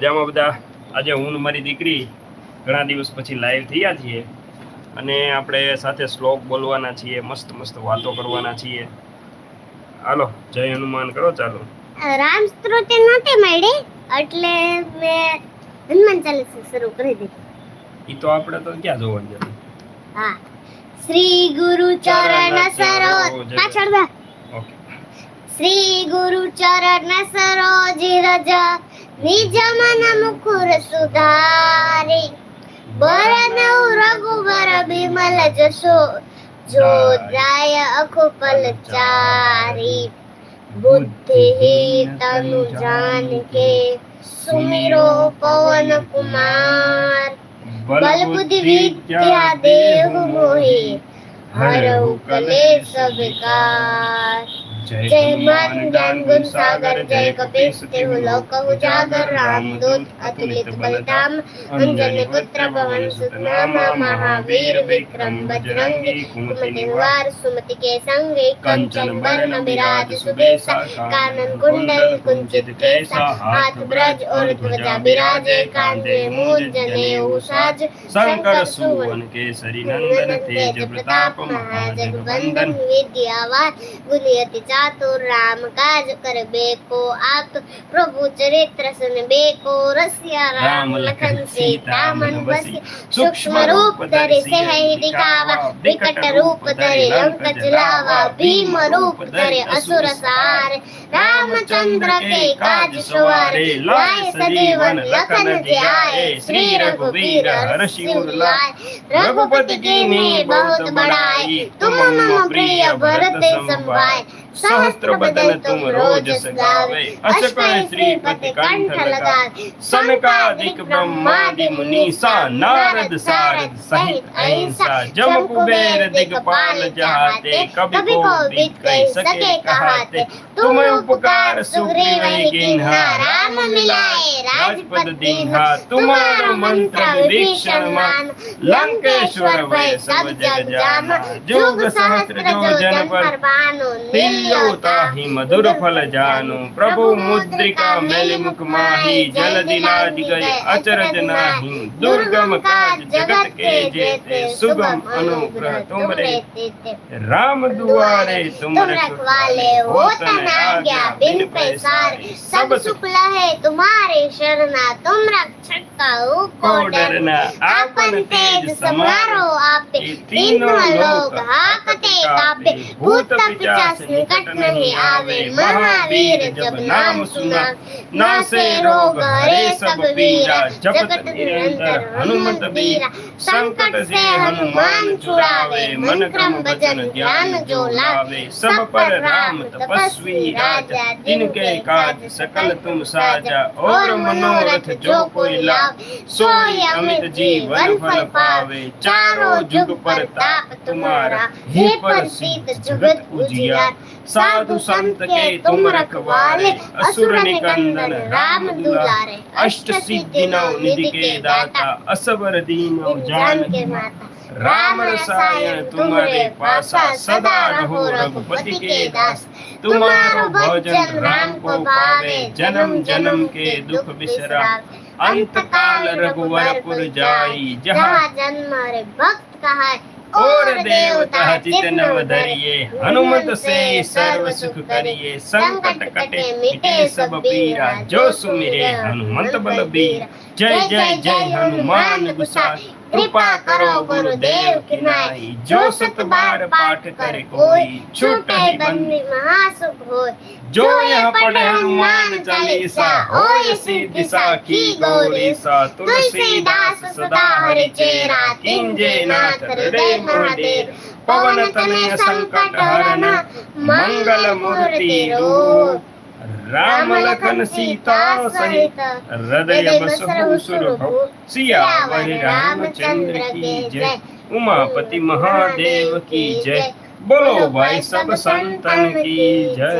જેમાં બધા? આજે હું મારી દીકરી ઘણા દિવસ પછી લાઈવ થયા છીએ અને આપણે સાથે શ્લોક બોલવાના છીએ મસ્ત મસ્ત વાતો કરવાના છીએ. હાલો જય હનુમાન કરો ચાલો. રામ સ્ત્રોતે નહોતી મળી એટલે મેં હનુમાન ચાલીસા શરૂ કરી દીધી. એ તો આપણે તો ક્યાં જોવા ગયા? હા. શ્રી ગુરુ ચરણ સરોજ. પાછળ બા ઓકે. શ્રી ગુરુ ચરણ સરોજ રજ. నిజమన ముకుర సుధారి బరనౌ రఘువర విమల జసో జోదాయ అకుపల చారి बुद्धि ही तनु जान के सुमिरो पवन कुमार। बल बुद्धि विद्या देव मोहि, हरहु कले सब जय मन ज्ञान गुण सागर जय कपीश तेहु लोक उजागर राम दूत अतुलित बलधाम अंजन पुत्र पवन सुत नामा महावीर विक्रम बजरंगी कुमति निवार सुमति के संग कंचन बरन विराज सुबेसा कानन कुंडल कुंचित केसा हाथ ब्रज और ध्वजा विराजे कांधे मूल जनेऊ साज शंकर सुवन केसरी नंदन तेज प्रताप महाजगवंदन विद्यावान गुणयति चा चातुर राम काज कर बेको आप प्रभु चरित्र सुन बेको रसिया राम लखन सीता मन बसी। सूक्ष्म रूप धरि सिंह दिखावा विकट रूप धरि लंक जलावा भीम रूप धरि असुर सार रामचंद्र के काज सवारे लाए सजीवन लखन जियाए श्री रघुवीर हर्षि लाए। रघुपति की ने बहुत बड़ाई तुम मम प्रिय भरत संभाय सहस्त्र बदन तुम रोज सगावे अस कहे श्रीपति कंठ लगावे सनकादिक ब्रह्मादि मुनीसा नारद सारद सहित अहिंसा जम कुबेर दिगपाल जहाते कभी को बीत कह सके कहाते। तुम उपकार सुग्रीव गिन्हा राम मिलाए राजपद दीन्हा। तुम्हारो मंत्र विभीषण मान लंकेश्वर भय सब जग जाना जुग सहस्त्र जो जन पर तिल्यो ताहि मधुर फल जानो। प्रभु मुद्रिका मेलि मुख माही जल दिलाज गए अचरज नाही। दुर्गम काज जगत के जेते सुगम अनुग्रह तुमरे। राम दुआरे तुम तुम रखवाले हो तन आज्ञा बिन पैसारे। सब सुख लहे तुम्हारे शरणा। तुम रक्षक कहो को डरना आपन तेज समारो आपे। तीनों लोग हाकते कापे पिचास नहीं आवे महावीर जब नाम सुना नासे रोग हरे सब वीरा जगत निरंतर हनुमत बीरा संकट से हनुमान छुड़ावे मन क्रम भजन ध्यान जो लावे सब पर राम तपस्वी राजा जिनके काज सकल तुम साजा और मनोरथ जो कोई लावे सोई अमित जीवन फल पावे चारों जुग पर ताप तुम्हारा हे प्रसिद्ध जगत उजियार साधु संत के तुम रखवाले, असुर निकंदन, राम दुलारे, अष्ट सिद्धि नौ निधि के दाता, असबर दीनो जान के माता, राम रसायन तुम्हारे पासा, सदा रहो रघुपति के दास। तुम्हारो भजन राम को पावे, जन्म जन्म के दुख बिसरावे। अंत काल रघुवरपुर जाई, जहाँ जन्म रे भक्त कहा और देवता चित नव धरिए हनुमत से सर्व सुख करिए संकट कटे मिटे सब पीरा जो सुमिरे हनुमत बल बीर जय जय जय हनुमान गुसाई कृपा करो गुरुदेव की नाई जो सत बार पाठ करे कोई छूटे बंदी महासुख होय जो यह पढ़े हनुमान चालीसा होय सिद्धि साखी गौरी सा तुलसीदास सदा हरि चेरा किंजे नाथ हृदय महादेव। पवन तनय संकट हरन मंगल मूर्ति रूप। રામ લખન સીતા સહિત હૃદય બસહુ સુરભુ સિયાવર રામચંદ્ર કી જય ઉમાપતિ મહાદેવ કી જય બોલો ભાઈ સબ સંતન કી જય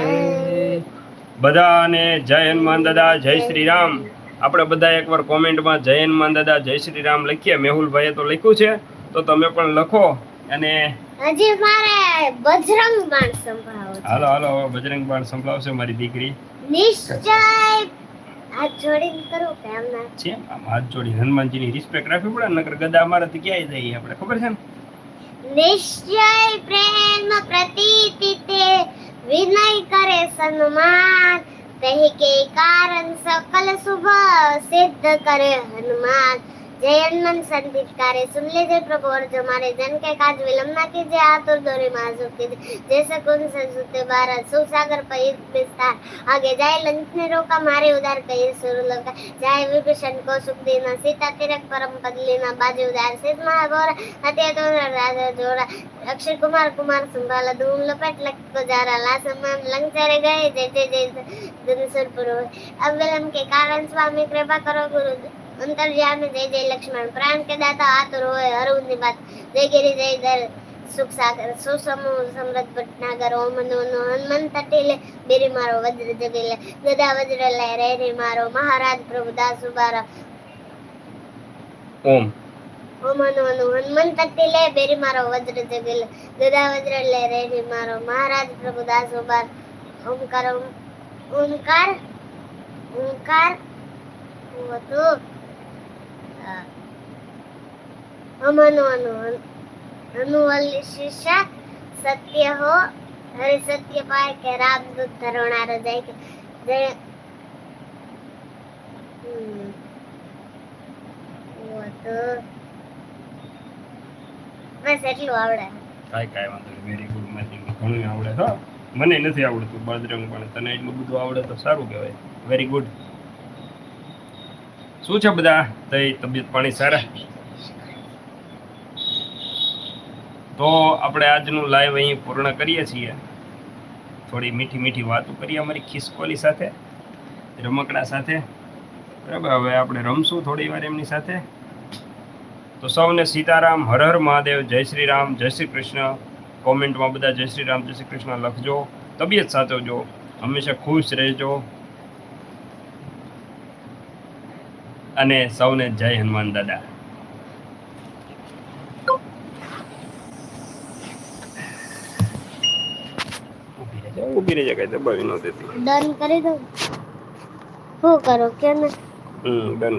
બધાને જય હનુમાન દાદા જય શ્રી રામ આપણે બધા એકવાર કોમેન્ટમાં જય હનુમાન દાદા જય શ્રી રામ લખીએ. મેહુલભાઈએ તો લખ્યું છે તો તમે પણ લખો અને હજી મારે બજરંગ બાણ સંભળાવો હાલો હાલો બજરંગ બાણ સંભળાવશે મારી દીકરી. નિશ્ચય. હાથ જોડીને કરો કે આમ ના છે આમ હાથ જોડી હનુમાનજીની રિસ્પેક્ટ રાખવી પડે નકર ગદા અમારાથી ક્યાંય જઈએ આપણે ખબર છે ને? નિશ્ચય પ્રેમ પ્રતીતિ તે વિનય કરે સન્માન. કહે કે કારણ સકલ શુભ સિદ્ધ કરે હનુમાન. जय हनुमान संदित कार्य। सुन लीजिए प्रभु और जो हमारे जन के काज। विलंब न कीजिए आतुर दौरे मासूक कीजिए। जैसे कुंज संसुते भारत सुसागर पर युद्ध विस्तार। आगे जाए लंच ने रोका मारे उदार कही सुर लगा जाए विभीषण को सुख देना, सीता तिरक परम पद लेना। बाजी उदार सिद्ध महागौर, हत्या तो राजा जोड़ा। अक्षय कुमार कुमार संभाला, धूम लपेट लख को जारा। ला सम्मान लंग चले गए, जय जय जय धनुषर पुरो अब विलंब के कारण स्वामी, कृपा करो गुरु અંતર્યામી જય જય લક્ષ્મણ. પ્રાણ કે દાતા આતુર હોય હરવું નિપાત જય ગિરી જય દર. સુખ સાગર સુસમૂહ સમૃદ્ધ ભટનાગર. ઓમ નમો હનુમંત તટેલે બેરી મારો વજ્ર જગેલે. ગદા વજ્ર લય રે રે મારો. મહારાજ પ્રભુ દાસ ઉબારા ઓમ. ઓમ નમો હનુમંત તટેલે બેરી મારો વજ્ર જગેલે. ગદા વજ્ર લય રે રે મારો. મહારાજ પ્રભુ દાસ ઉબાર ઓમકાર ઓમકાર ઓમકાર. હતું. અ, અમનો અનુ અનુવલ્લી શિષ્ય સત્ય હો હરે સત્ય પાય કે રામ દૂત ધરવણારો જાય કે જય હમ. એવું હતું. બસ એટલું આવડે કાંઈ કાંઈ વાંધો નહીં વેરી ગુડ મેથિંગ ઘણું આવડે હા મને નથી આવડતું બજરંગ પણ તને એટલું બધું આવડે તો સારું કહેવાય વેરી ગુડ શું છે બધા? તઈ તબિયત પાણી સારા? તો આપણે આજનું લાઈવ અહીં પૂર્ણ કરીએ છીએ. થોડી મીઠી મીઠી વાતો કરીએ અમારી ખિસકોલી સાથે, રમકડા સાથે. બરાબર, હવે આપણે રમશું થોડી વાર એમની સાથે. તો સૌને સીતારામ, હર હર મહાદેવ, જય શ્રી રામ, જય શ્રી કૃષ્ણ. કોમેન્ટમાં બધા જય શ્રી રામ, જય શ્રી કૃષ્ણ લખજો. તબિયત સાચવજો. હંમેશા ખુશ રહેજો. અને સૌને જય હનુમાન દાદા. ઊભી રહી જગ્યાએ દબાવી ન દેતી. ડન કરી દઉં? શું કરો? કે ને હમ ડન